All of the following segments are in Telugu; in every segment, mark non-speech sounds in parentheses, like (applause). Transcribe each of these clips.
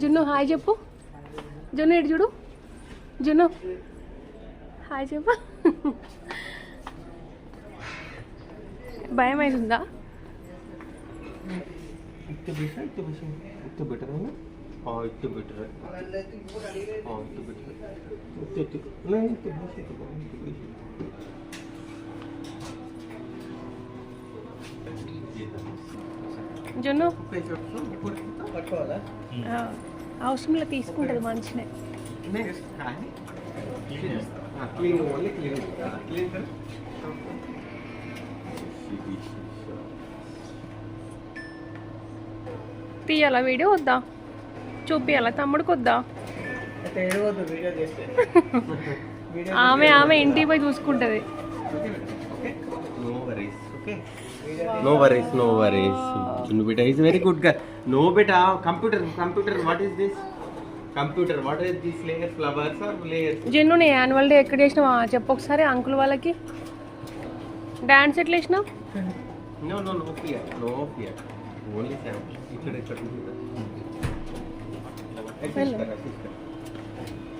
జున్ను హాయ్ చెప్పు జున్ను ఇటు చూడు జున్ను హాయ్ చెప్పు భయం అవుతుందా బెటర్ జున్ను? అవసరంలో తీసుకుంటుంది మంచినే. తీయాలా వీడియో వద్దా? చూపియాలా? తమ్ముడికి వద్దా (laughs) ఆమె ఆమె ఇంటికి పోయి చూసుకుంటది. Okay no worries no worries Bita is very good girl no Bita computer computer what is this computer what is this layer flowers are layers జెన్ను నే యాన్యువల్ డే ఎక్కడ చేసిన చెప్పు ఒకసారి అంకుల్ వాళ్ళకి. డాన్స్ ఎట్లా చేసిన no no no fear no fear only ఇక్కడ ఇక్కడ ఉంది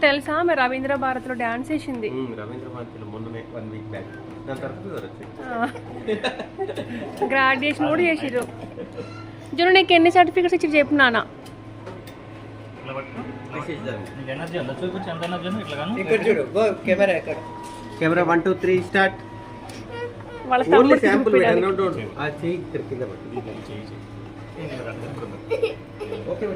తెలుసా? ఆమె రవీంద్ర భారత్లో డాన్స్ వేసింది రవీంద్ర భారతిలో మొన్ననే వన్ వీక్ బ్యాక్. దాని తర్వాత గ్రాడ్యుయేషన్ కూడా చేసిర్రు. జున్ను నీకు ఎన్ని సర్టిఫికెట్స్ ఇచ్చి చెప్పు నాన్న. Go camera one two three start. వాళ్ళ శాంపుల్. ఆ కింద ఓకే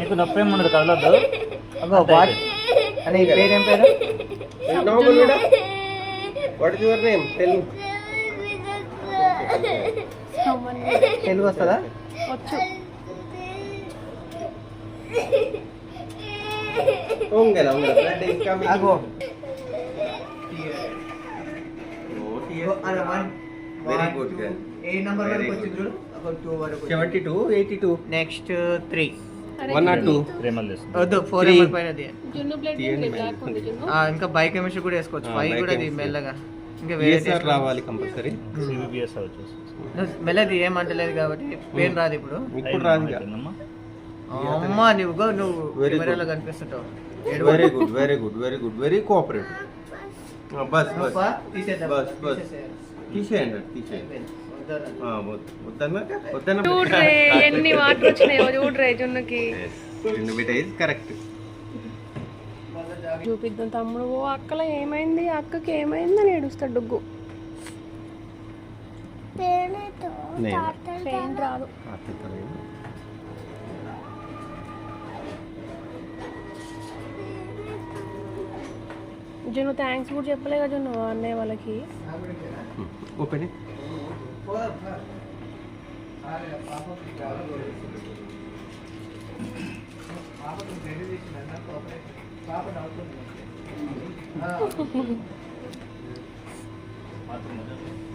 నీకు నొప్పి ఏమి ఉండదు కదలొద్దు. అగో వాట్? అనే పేరు ఏం పేరు? No బుల్లుడా what is your name tell Telugu వస్తుందా? వచ్చు. ఉంగల ఉంగల బ్లడ్ ఇస్ కమింగ్ అగో. Very good girl A number వరకు. వచ్చింది చూడు? ఒక టూ వరకు seventy two eighty two next three one not two వద్దు ఫోర్ పైన ఇంకా బైక్ కెమిస్ట్రీ కూడా వేసుకోవచ్చు. ఫైవ్ కూడా అది. మెల్లగా. ఇంకా వేరే రావాలి. కంపల్సరీ మెల్లది ఏమంటలేదు కాబట్టి పెయిన్ రాదు ఇప్పుడు. ఇప్పుడు రాదు? అమ్మా నువ్వు నువ్వు. కెమెరాలో కనిపిస్తుంటావు. Very good very good very good very cooperative bus bus. Bus bus. తీసేయండి తీసేయండి. ఎన్ని వాటర్ వచ్చినాయో చూడ్రే జున్నుకి. కరెక్ట్ చూపిద్దాం తమ్ముడు ఓ అక్కల ఏమైంది? అక్కకి ఏమైంది అని ఏడుస్తాడు డుగ్గు రాదు. జున్ను థ్యాంక్స్ కూడా చెప్పలే కదా జున్ను అన్నయ్య వాళ్ళకి ఓపెన్ పోదాం, పా. అరే, పాపకి చాలా రోజులు. పాపకి బ్లడ్ తీసిండు అన్న, ఆపరేషన్. పాప నవ్వుతుంది మంచిగా. ఆ.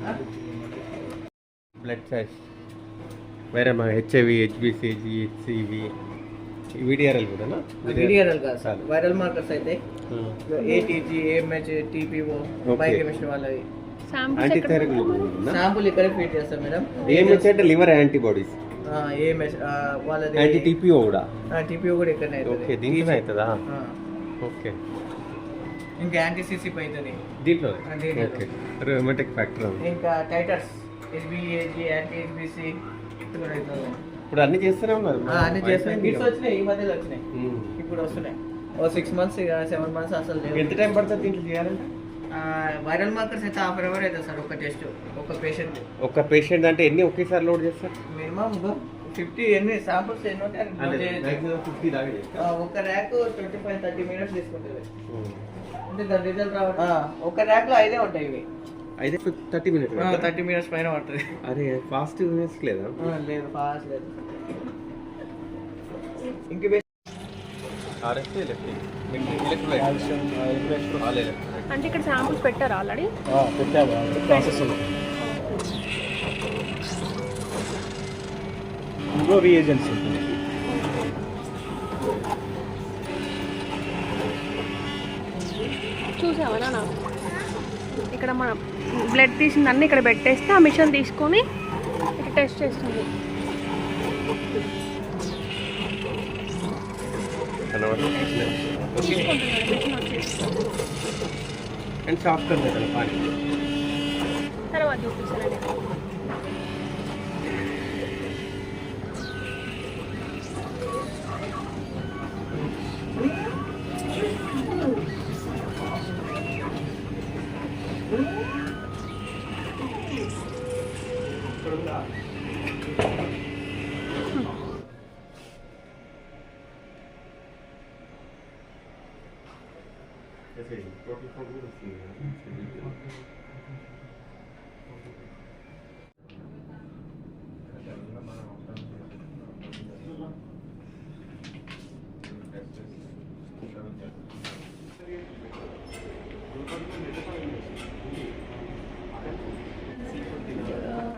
ఆ? బ్లడ్ సైజ్ వేరే మా హెచ్ఐవి హెచ్బిసి హెచ్సివి విడిఆర్ఎల్ కూడానా? విడిఆర్ఎల్ కాదు. సార్. వైరల్ మార్కర్స్ అయితే. ATG AMH TPO. బయోకెమిస్ట్రీ వాళ్ళవి. యాంటీ థైరాయిడ్ శాంపుల్ ఇక్కడే ఫీడ్ చేస్తాం మేడం. ఏఎంహెచ్ అంటే లివర్ యాంటీబాడీస్? ఏఎంహెచ్ వాళ్ళది యాంటీ టీపీఓ కూడా? టీపీఓ కూడా ఇక్కడనే ఓకే అవుతుంది దీంట్లోనే అవుతుందా? ఆ. ఓకే. ఇంకా యాంటీసీసీప్ అవుతుంది దీంట్లో ఆ, దీంట్లో. ఓకే. రొమాటిక్ ఫ్యాక్టర్ ఇంకా టైటర్స్ ఎస్బిఏజీ యాంటీ ఎస్బిసి కూడా అవుతుంది. ఇప్పుడు అన్ని చేస్తూనే ఉన్నారు ఆ, అన్ని చేస్తున్నాయి కిట్స్ వచ్చినాయి ఈ మధ్యలో వచ్చినాయి. ఇప్పుడు వస్తున్నాయి. ఓ సిక్స్ మంత్స్ ఇక సెవెన్ మంత్స్ అసలు లేవు. ఎంత టైం పడుతుంది దీంట్లో చేయాలంటే? వైరల్ మార్కర్స్ అయితే హాఫ్ అవర్ అవుతుంది సార్ ఒక టెస్ట్ ఒక పేషెంట్ ఒక పేషెంట్ అంటే ఎన్ని ఒకేసారి లోడ్ చేస్తారు? మినిమం ఫిఫ్టీ ఎన్ని శాంపుల్స్ ఎన్ని ఉంటాయి ఒక rack twenty five thirty minutes తీసుకుంటుంది అంటే దాని రిజల్ట్ రావడం. ఒక ర్యాక్లో ఐదే ఉంటాయి ఇవి. అయితే థర్టీ మినిట్స్ థర్టీ మినిట్స్ పైన పడుతుంది. అరే ఫాస్ట్ మినిట్స్ లేదా? ఆ, లేదు ఫాస్ట్ లేదు. ఎలక్ట్రిక్. అంటే ఇక్కడ శాంపుల్స్ పెట్టారు ఆల్రెడీ పెట్టావా ప్రాసెస్ ఇంకో రీఏజెంట్స్ ఉంటుంది చూసావా ఇక్కడ మన బ్లడ్ తీసింది అన్నీ ఇక్కడ పెట్టేస్తే ఆ మిషన్ తీసుకొని ఇక్కడ టెస్ట్ చేస్తుంది. అండ్ ऐसे ही टोटल फोर गुड